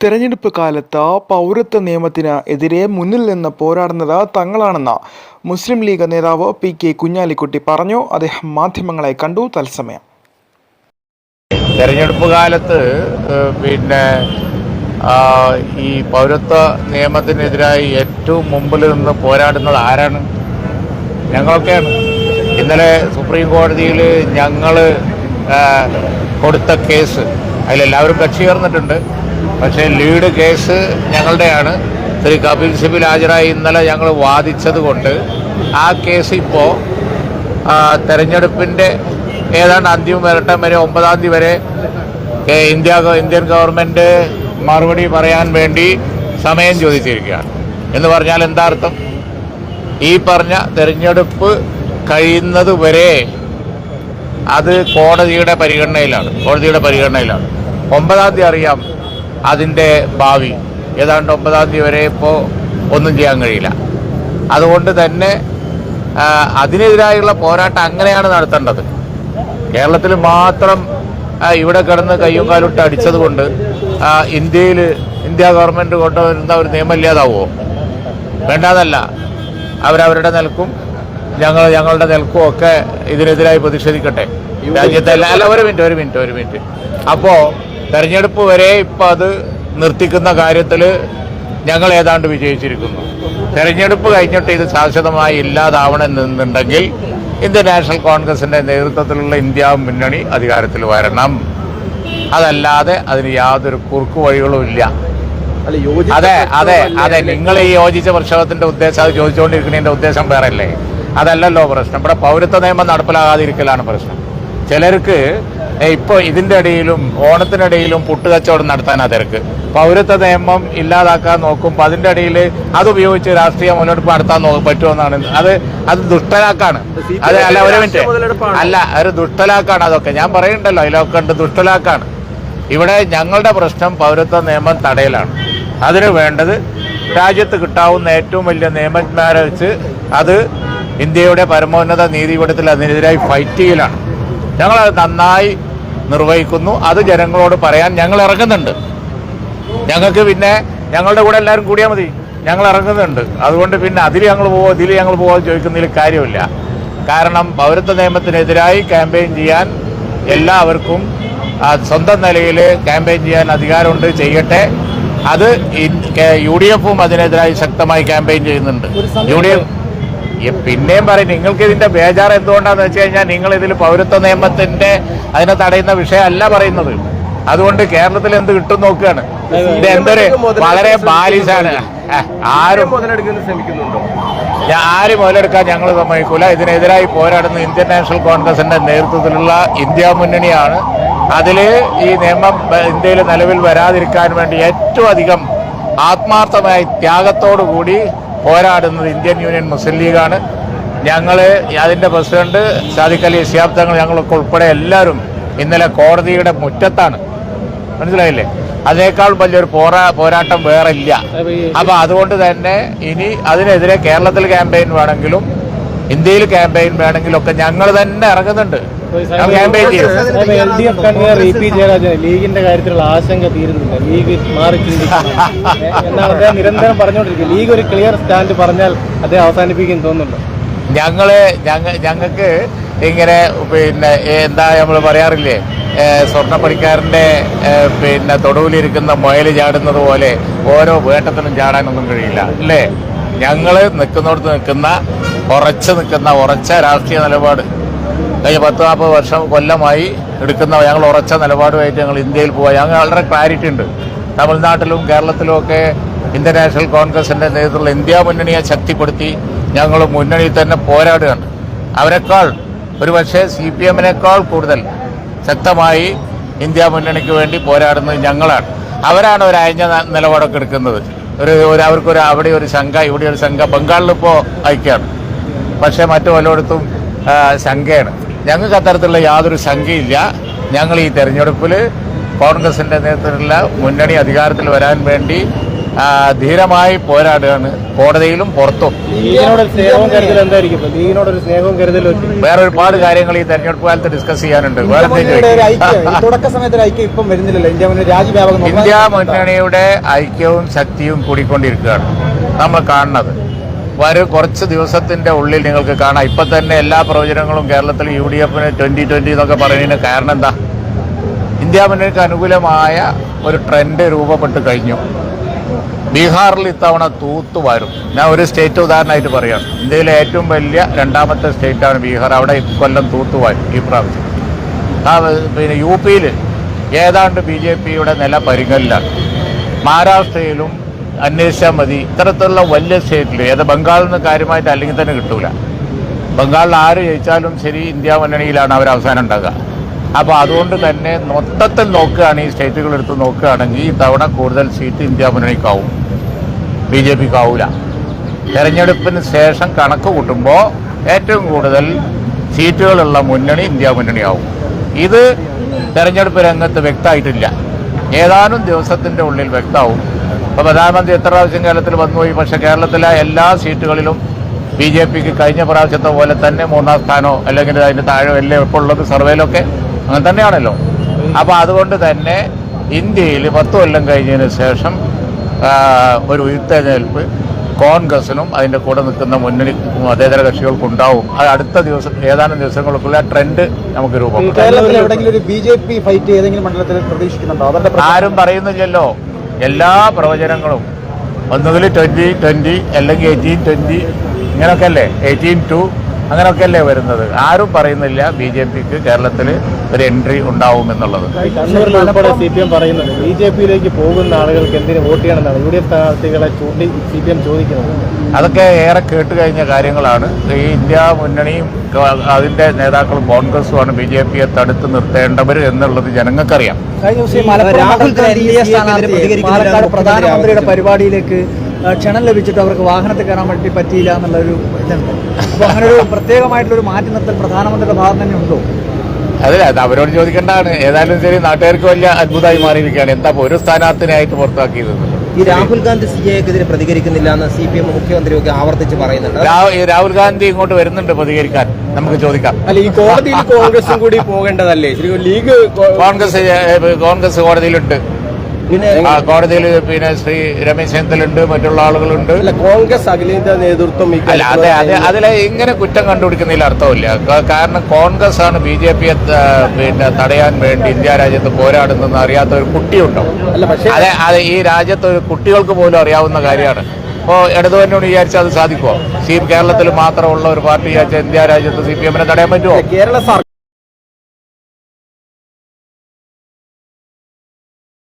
തെരഞ്ഞെടുപ്പ് കാലത്ത് പൗരത്വ നിയമത്തിന് എതിരെ മുന്നിൽ നിന്ന് പോരാടുന്നത് തങ്ങളാണെന്ന് മുസ്ലിം ലീഗ് നേതാവ് പി കെ കുഞ്ഞാലിക്കുട്ടി പറഞ്ഞു. അദ്ദേഹം മാധ്യമങ്ങളെ കണ്ടു. തത്സമയം. തെരഞ്ഞെടുപ്പ് കാലത്ത് പിന്നെ ഈ പൗരത്വ നിയമത്തിനെതിരായി ഏറ്റവും മുമ്പിൽ നിന്ന് പോരാടുന്നത് ആരാണ്? ഞങ്ങളൊക്കെയാണ്. ഇന്നലെ സുപ്രീം കോടതിയിൽ ഞങ്ങൾ കൊടുത്ത കേസ് അതിലെല്ലാവരും കക്ഷി ചേർന്നിട്ടുണ്ട്. പക്ഷേ ലീഡ് കേസ് ഞങ്ങളുടെയാണ്. ശ്രീ കപിൽ സിബിൽ ഹാജരായി. ഇന്നലെ ഞങ്ങൾ വാദിച്ചത് കൊണ്ട് ആ കേസ് ഇപ്പോൾ തെരഞ്ഞെടുപ്പിന്റെ ഏതാണ്ട് അന്തിമ വരട്ടം വരെ ഒമ്പതാം തീയതി വരെ ഇന്ത്യ ഇന്ത്യൻ ഗവൺമെന്റ് മറുപടി പറയാൻ വേണ്ടി സമയം ചോദിച്ചിരിക്കുകയാണ്. എന്ന് പറഞ്ഞാൽ എന്താ അർത്ഥം? ഈ പറഞ്ഞ തെരഞ്ഞെടുപ്പ് കഴിയുന്നത് വരെ അത് കോടതിയുടെ പരിഗണനയിലാണ്. കോടതിയുടെ പരിഗണനയിലാണ്. ഒമ്പതാം തീയതി അറിയാം. അതിന്റെ ഭാവി. ഏതാണ്ട് ഒമ്പതാം തീയതി വരെ ഇപ്പോൾ ഒന്നും ചെയ്യാൻ കഴിയില്ല. അതുകൊണ്ട് തന്നെ അതിനെതിരായുള്ള പോരാട്ടം അങ്ങനെയാണ് നടത്തേണ്ടത്. കേരളത്തിൽ മാത്രം ഇവിടെ കിടന്ന് കയ്യും കാലിട്ട് അടിച്ചത് കൊണ്ട് ഇന്ത്യയിൽ ഇന്ത്യ ഗവൺമെന്റ് കൊണ്ടുവരുന്ന ഒരു നിയമം ഇല്ലാതാവുമോ വേണ്ടാതല്ല. അവരവരുടെ നിലക്കും ഞങ്ങൾ ഞങ്ങളുടെ നിലക്കും ഒക്കെ ഇതിനെതിരായി പ്രതിഷേധിക്കട്ടെ. രാജ്യത്തെ അല്ല ഒരു മിനിറ്റ് ഒരു മിനിറ്റ് ഒരു മിനിറ്റ്. അപ്പോൾ തെരഞ്ഞെടുപ്പ് വരെ ഇപ്പം അത് നിർത്തിക്കുന്ന കാര്യത്തിൽ ഞങ്ങൾ ഏതാണ്ട് വിജയിച്ചിരിക്കുന്നു. തെരഞ്ഞെടുപ്പ് കഴിഞ്ഞിട്ട് ഇത് ശാശ്വതമായി ഇല്ലാതാവണമെന്നുണ്ടെങ്കിൽ ഇന്ത്യൻ നാഷണൽ കോൺഗ്രസിന്റെ നേതൃത്വത്തിലുള്ള ഇന്ത്യ മുന്നണി അധികാരത്തിൽ വരണം. അതല്ലാതെ അതിന് യാതൊരു കുറുക്കു വഴികളും ഇല്ല. അതെ അതെ അതെ. നിങ്ങൾ ഈ യോജിച്ച പ്രക്ഷോഭത്തിന്റെ ഉദ്ദേശം അത് ചോദിച്ചുകൊണ്ടിരിക്കുന്നതിന്റെ ഉദ്ദേശം വേറെ അല്ലേ അതല്ലല്ലോ പ്രശ്നം. ഇവിടെ പൗരത്വ നിയമം നടപ്പിലാകാതിരിക്കലാണ് പ്രശ്നം. ചിലർക്ക് ഏ, ഇപ്പൊ ഇതിന്റെ ഇടയിലും ഓണത്തിനിടയിലും പുട്ടുകച്ചവടം നടത്താനാ തിരക്ക്. പൗരത്വ നിയമം ഇല്ലാതാക്കാൻ നോക്കുമ്പോൾ അതിന്റെ ഇടയിൽ അത് ഉപയോഗിച്ച് രാഷ്ട്രീയ മുന്നോട്ട് നടത്താൻ നോ പറ്റുമെന്നാണ്. അത് അത് ദുഷ്ടലാക്കാണ് അത് അല്ല ഒരു മിനിറ്റ്. അല്ല ഒരു ദുഷ്ടലാക്കാണ് അതൊക്കെ. ഞാൻ പറയുന്നുണ്ടല്ലോ അതിലൊക്കെ ഉണ്ട് ദുഷ്ടലാക്കാണ് ഇവിടെ ഞങ്ങളുടെ പ്രശ്നം പൗരത്വ നിയമം തടയലാണ്. അതിന് വേണ്ടത് രാജ്യത്ത് കിട്ടാവുന്ന ഏറ്റവും വലിയ നിയമജ്ഞന്മാരെ വെച്ച് അത് ഇന്ത്യയുടെ പരമോന്നത നീതിപീഠത്തിൽ അതിനെതിരായി ഫൈറ്റ് ചെയ്യലാണ്. ഞങ്ങളത് നന്നായി നിർവഹിക്കുന്നു. അത് ജനങ്ങളോട് പറയാൻ ഞങ്ങൾ ഇറങ്ങുന്നുണ്ട്. ഞങ്ങൾക്ക് പിന്നെ ഞങ്ങളുടെ കൂടെ എല്ലാവരും കൂടിയാൽ മതി. ഞങ്ങൾ ഇറങ്ങുന്നുണ്ട്. അതുകൊണ്ട് പിന്നെ അതിൽ ഞങ്ങൾ പോവോ ഇതിൽ ഞങ്ങൾ പോവോ ചോദിക്കുന്നതിൽ കാര്യമില്ല. കാരണം പൗരത്വ നിയമത്തിനെതിരായി ക്യാമ്പയിൻ ചെയ്യാൻ എല്ലാവർക്കും സ്വന്തം നിലയിൽ ക്യാമ്പയിൻ ചെയ്യാൻ അധികാരമുണ്ട്. ചെയ്യട്ടെ. അത് യു ഡി എഫും അതിനെതിരായി ശക്തമായി ക്യാമ്പയിൻ ചെയ്യുന്നുണ്ട്. യു ഡി എഫ് പിന്നെയും പറയും നിങ്ങൾക്ക് ഇതിന്റെ ബേജാർ എന്തുകൊണ്ടാന്ന് വെച്ച് കഴിഞ്ഞാൽ നിങ്ങൾ ഇതിൽ പൗരത്വ നിയമത്തിന്റെ അതിനെ തടയുന്ന വിഷയമല്ല പറയുന്നത്. അതുകൊണ്ട് കേരളത്തിൽ എന്ത് കിട്ടും നോക്കുകയാണ്. ഇത് എന്തൊരു വളരെ ബാലിശാണ്. ആരും ആരും മുതലെടുക്കാൻ ഞങ്ങൾ സമ്മതിക്കൂല. ഇതിനെതിരായി പോരാടുന്ന ഇന്ത്യൻ നാഷണൽ കോൺഗ്രസിന്റെ നേതൃത്വത്തിലുള്ള ഇന്ത്യ മുന്നണിയാണ്. അതിൽ ഈ നിയമം ഇന്ത്യയിൽ നിലവിൽ വരാതിരിക്കാൻ വേണ്ടി ഏറ്റവും അധികം ആത്മാർത്ഥമായി ത്യാഗത്തോടു കൂടി പോരാടുന്നത് ഇന്ത്യൻ യൂണിയൻ മുസ്ലിം ലീഗാണ്. ഞങ്ങൾ അതിന്റെ പ്രസിഡന്റ് സാദിഖ് അലി സിയാബ് തങ്ങൾ ഞങ്ങളൊക്കെ ഉൾപ്പെടെ എല്ലാവരും ഇന്നലെ കോടതിയുടെ മുറ്റത്താണ്. മനസ്സിലായില്ലേ? അതിനേക്കാൾ വലിയൊരു പോരാ പോരാട്ടം വേറെ ഇല്ല. അപ്പൊ അതുകൊണ്ട് തന്നെ ഇനി അതിനെതിരെ കേരളത്തിൽ ക്യാമ്പയിൻ വേണമെങ്കിലും ഇന്ത്യയിൽ ക്യാമ്പയിൻ വേണമെങ്കിലും ഒക്കെ ഞങ്ങൾ തന്നെ ഇറങ്ങുന്നുണ്ട്. L D F convener E P Jayarajan ലീഗിന്റെ കാര്യത്തിലുള്ള ആശങ്ക തീരുന്നില്ല ലീഗ് മാറി ചിന്തിക്കണം എന്നാണ് അദ്ദേഹം നിരന്തരം പറഞ്ഞുകൊണ്ടിരിക്കുന്നത്. ലീഗ് ഒരു ക്ലിയർ സ്റ്റാൻഡ് പറഞ്ഞാൽ അദ്ദേഹം അവസാനിപ്പിക്കും തോന്നുന്നുണ്ട്. ഞങ്ങൾ ഞങ്ങ ഞങ്ങൾക്ക് ഇങ്ങനെ പിന്നെ എന്താ നമ്മൾ പറയാറില്ലേ? സ്വർണപ്പണിക്കാരന്റെ പിന്നെ തൊടുവിലിരിക്കുന്ന മുയൽ ചാടുന്നത് പോലെ ഓരോ വേട്ടത്തിനും ചാടാനൊന്നും കഴിയില്ല. അല്ലേ? ഞങ്ങൾ നിൽക്കുന്നിടത്ത് നിൽക്കുന്ന ഉറച്ച് നിൽക്കുന്ന ഉറച്ച രാഷ്ട്രീയ നിലപാട് കഴിഞ്ഞ പത്ത് നാൽപ്പത് വർഷം കൊല്ലമായി എടുക്കുന്ന ഞങ്ങൾ ഉറച്ച നിലപാടുമായിട്ട് ഞങ്ങൾ ഇന്ത്യയിൽ പോവുക ഞങ്ങൾ വളരെ ക്ലാരിറ്റി ഉണ്ട്. തമിഴ്നാട്ടിലും കേരളത്തിലും ഒക്കെ ഇന്ത്യൻ നാഷണൽ കോൺഗ്രസിന്റെ നേതൃത്വത്തിൽ ഇന്ത്യ മുന്നണിയെ ശക്തിപ്പെടുത്തി ഞങ്ങൾ മുന്നണിയിൽ തന്നെ പോരാടുകയാണ്. അവരെക്കാൾ ഒരു പക്ഷേ സി പി എമ്മിനേക്കാൾ കൂടുതൽ ശക്തമായി ഇന്ത്യ മുന്നണിക്ക് വേണ്ടി പോരാടുന്നത് ഞങ്ങളാണ്. അവരാണ് ഒരു അയഞ്ഞ നിലപാടൊക്കെ എടുക്കുന്നത്. ഒരു ഒരു അവർക്കൊരു അവിടെ ഒരു ശങ്ക ഇവിടെ ഒരു ശങ്ക ബംഗാളിലിപ്പോൾ ഐക്യമാണ്. പക്ഷേ മറ്റു പലയിടത്തും ശങ്കയാണ്. ഞങ്ങൾക്ക് അത്തരത്തിലുള്ള യാതൊരു ശങ്കയില്ല. ഞങ്ങൾ ഈ തെരഞ്ഞെടുപ്പിൽ കോൺഗ്രസിന്റെ നേതൃത്വത്തിലുള്ള മുന്നണി അധികാരത്തിൽ വരാൻ വേണ്ടി ധീരമായി പോരാടുകയാണ്. കോടതിയിലും പുറത്തും. വേറെ ഒരുപാട് കാര്യങ്ങൾ ഈ തെരഞ്ഞെടുപ്പ് കാലത്ത് ഡിസ്കസ് ചെയ്യാനുണ്ട്. വേറെ ഇന്ത്യ മുന്നണിയുടെ ഐക്യവും ശക്തിയും കൂടിക്കൊണ്ടിരിക്കുകയാണ്. നമ്മൾ കാണുന്നത്. വരും കുറച്ച് ദിവസത്തിന്റെ ഉള്ളിൽ നിങ്ങൾക്ക് കാണാം. ഇപ്പം തന്നെ എല്ലാ പ്രവചനങ്ങളും കേരളത്തിൽ യു ഡി എഫിന് ട്വന്റി ട്വന്റി എന്നൊക്കെ പറയുന്നതിന് കാരണം എന്താ? ഇന്ത്യ മുന്നണിക്ക് അനുകൂലമായ ഒരു ട്രെൻഡ് രൂപപ്പെട്ട് കഴിഞ്ഞു. ബീഹാറിൽ ഇത്തവണ തൂത്തു വരും. ഞാൻ ഒരു സ്റ്റേറ്റ് ഉദാഹരണമായിട്ട് പറയാം. ഇന്ത്യയിലെ ഏറ്റവും വലിയ രണ്ടാമത്തെ സ്റ്റേറ്റാണ് ബീഹാർ. അവിടെ ഇക്കൊല്ലം തൂത്തു വരും ഈ പ്രാവശ്യം. ആ പിന്നെ യു പിയിൽ ഏതാണ്ട് ബി ജെ പിയുടെ നില പരിങ്ങലിലാണ് മഹാരാഷ്ട്രയിലും അന്വേഷിച്ചാൽ മതി. ഇത്തരത്തിലുള്ള വലിയ സ്റ്റേറ്റിൽ ഏത് ബംഗാളിൽ നിന്ന് കാര്യമായിട്ട് അല്ലെങ്കിൽ തന്നെ കിട്ടൂല. ബംഗാളിൽ ആര് ജയിച്ചാലും ശരി ഇന്ത്യ മുന്നണിയിലാണ് അവർ അവസാനം ഉണ്ടാകുക അപ്പോൾ അതുകൊണ്ട് തന്നെ മൊത്തത്തിൽ നോക്കുകയാണ് ഈ സ്റ്റേറ്റുകൾ എടുത്ത് നോക്കുകയാണെങ്കിൽ ഈ തവണ കൂടുതൽ സീറ്റ് ഇന്ത്യ മുന്നണിക്കാവും. ബി ജെ പിക്ക് ആവൂല തെരഞ്ഞെടുപ്പിന് ശേഷം കണക്ക് കൂട്ടുമ്പോൾ ഏറ്റവും കൂടുതൽ സീറ്റുകളുള്ള മുന്നണി ഇന്ത്യ മുന്നണിയാവും. ഇത് തെരഞ്ഞെടുപ്പ് രംഗത്ത് വ്യക്തമായിട്ടില്ല. ഏതാനും ദിവസത്തിന്റെ ഉള്ളിൽ വ്യക്തമാവും. അപ്പോൾ പ്രധാനമന്ത്രി എത്ര പ്രാവശ്യം കേരളത്തിൽ വന്നുപോയി പക്ഷേ കേരളത്തിലെ എല്ലാ സീറ്റുകളിലും ബി ജെ പിക്ക് കഴിഞ്ഞ പ്രാവശ്യത്തെ പോലെ തന്നെ മൂന്നാം സ്ഥാനമോ അല്ലെങ്കിൽ അതിന്റെ താഴെ അല്ലേ ഇപ്പോൾ ഉള്ളത് സർവേയിലൊക്കെ അങ്ങനെ തന്നെയാണല്ലോ. അപ്പോൾ അതുകൊണ്ട് തന്നെ ഇന്ത്യയിൽ പത്ത് കൊല്ലം കഴിഞ്ഞതിന് ശേഷം ഒരു ഉയർത്തെഴുന്നേൽപ്പ് കോൺഗ്രസിനും അതിന്റെ കൂടെ നിൽക്കുന്ന മുന്നണി മതേതര കക്ഷികൾക്കും ഉണ്ടാവും അത് അടുത്ത ദിവസം ഏതാനും ദിവസങ്ങൾക്കുള്ള ട്രെൻഡ് നമുക്ക് രൂപം ആരും പറയുന്നില്ലല്ലോ. എല്ലാ പ്രവചനങ്ങളും. ഒന്നുകിൽ ട്വന്റി ട്വന്റി അല്ലെങ്കിൽ എയ്റ്റീൻ ട്വന്റി ഇങ്ങനെയൊക്കെ അല്ലേ? എയ്റ്റീൻ ടു അങ്ങനെയൊക്കെ അല്ലേ വരുന്നത്? ആരും പറയുന്നില്ല ബി ജെ പിക്ക് കേരളത്തിൽ ഒരു എൻട്രി ഉണ്ടാവും എന്നുള്ളത്. ഈ കണ്ണൂരിൽ ഉൾപ്പെടെ സി പി എം പറയുന്നത് ബി ജെ പിയിലേക്ക് പോകുന്ന ആളുകൾക്ക് എന്തിനു വോട്ട് ചെയ്യണമെന്നാണ്. യു ഡി എഫ് സ്ഥാനാർത്ഥികളെ ചൂണ്ടി സി പി എം ചോദിക്കുന്നത്. അതൊക്കെ ഏറെ കേട്ട് കഴിഞ്ഞ കാര്യങ്ങളാണ്. ഈ ഇന്ത്യ മുന്നണിയും അതിന്റെ അതിന്റെ നേതാക്കളും കോൺഗ്രസുമാണ് ബി ജെ പിയെ തടുത്ത് നിർത്തേണ്ടവർ എന്നുള്ളത് ജനങ്ങൾക്കറിയാം. രാഹുൽ ഗാന്ധി പാലക്കാട് പ്രധാനമന്ത്രിയുടെ പരിപാടിയിലേക്ക് ക്ഷണം ലഭിച്ചിട്ട് അവർക്ക് വാഹനത്തിൽ കയറാൻ വേണ്ടി പറ്റിയില്ല എന്നുള്ളൊരു ഇതുണ്ട്. അപ്പോൾ അങ്ങനെ ഒരു പ്രത്യേകമായിട്ടുള്ള ഒരു മാറ്റി നിർത്തൽ പ്രധാനമന്ത്രിയുടെ ഭാഗം തന്നെ ഉണ്ടോ? അതെ അത് അവരോട് ചോദിക്കേണ്ടതാണ്. ഏതായാലും ശരി നാട്ടുകാർക്ക് വലിയ അത്ഭുതമായി മാറിയിരിക്കുകയാണ്. എന്താ ഒരു സ്ഥാനാർത്ഥിനായിട്ട് പുറത്താക്കിയത് ഈ രാഹുൽ ഗാന്ധി സി എക്കെതിരെ പ്രതികരിക്കുന്നില്ല എന്ന് സി പി എം മുഖ്യമന്ത്രിയൊക്കെ ആവർത്തിച്ച് പറയുന്നുണ്ട്. രാഹുൽ ഗാന്ധി ഇങ്ങോട്ട് വരുന്നുണ്ട് പ്രതികരിക്കാൻ. നമുക്ക് ചോദിക്കാം. അല്ല ഈ കോടതിയിൽ കോൺഗ്രസും കൂടി പോകേണ്ടതല്ലേ? ലീഗ് കോൺഗ്രസ് കോൺഗ്രസ് കോടതിയിലുണ്ട്. പിന്നെ കോടതിയിൽ പിന്നെ ശ്രീ രമേശ് ചെന്നിത്തലുണ്ട് മറ്റുള്ള ആളുകളുണ്ട്. കോൺഗ്രസ് അഖിലേന്ത്യാ നേതൃത്വം അല്ല അതെ അതെ അതിലെ ഇങ്ങനെ കുറ്റം കണ്ടുപിടിക്കുന്നതിൽ അർത്ഥമില്ല. കാരണം കോൺഗ്രസ് ആണ് ബി ജെ പിയെ പിന്നെ തടയാൻ വേണ്ടി ഇന്ത്യ രാജ്യത്ത് പോരാടുന്നതെന്ന് അറിയാത്ത ഒരു കുട്ടിയുണ്ടോ? അല്ല പക്ഷേ അതെ അതെ ഈ രാജ്യത്ത് ഒരു കുട്ടികൾക്ക് പോലും അറിയാവുന്ന കാര്യമാണ്. ഇപ്പോൾ ഇടതുപന്നോട് വിചാരിച്ചാൽ അത് സാധിക്കുമോ? സി കേരളത്തിൽ മാത്രമുള്ള ഒരു പാർട്ടി വിചാരിച്ചാൽ ഇന്ത്യ രാജ്യത്ത് സി പി എമ്മിനെ തടയാൻ പറ്റുമോ? കേരള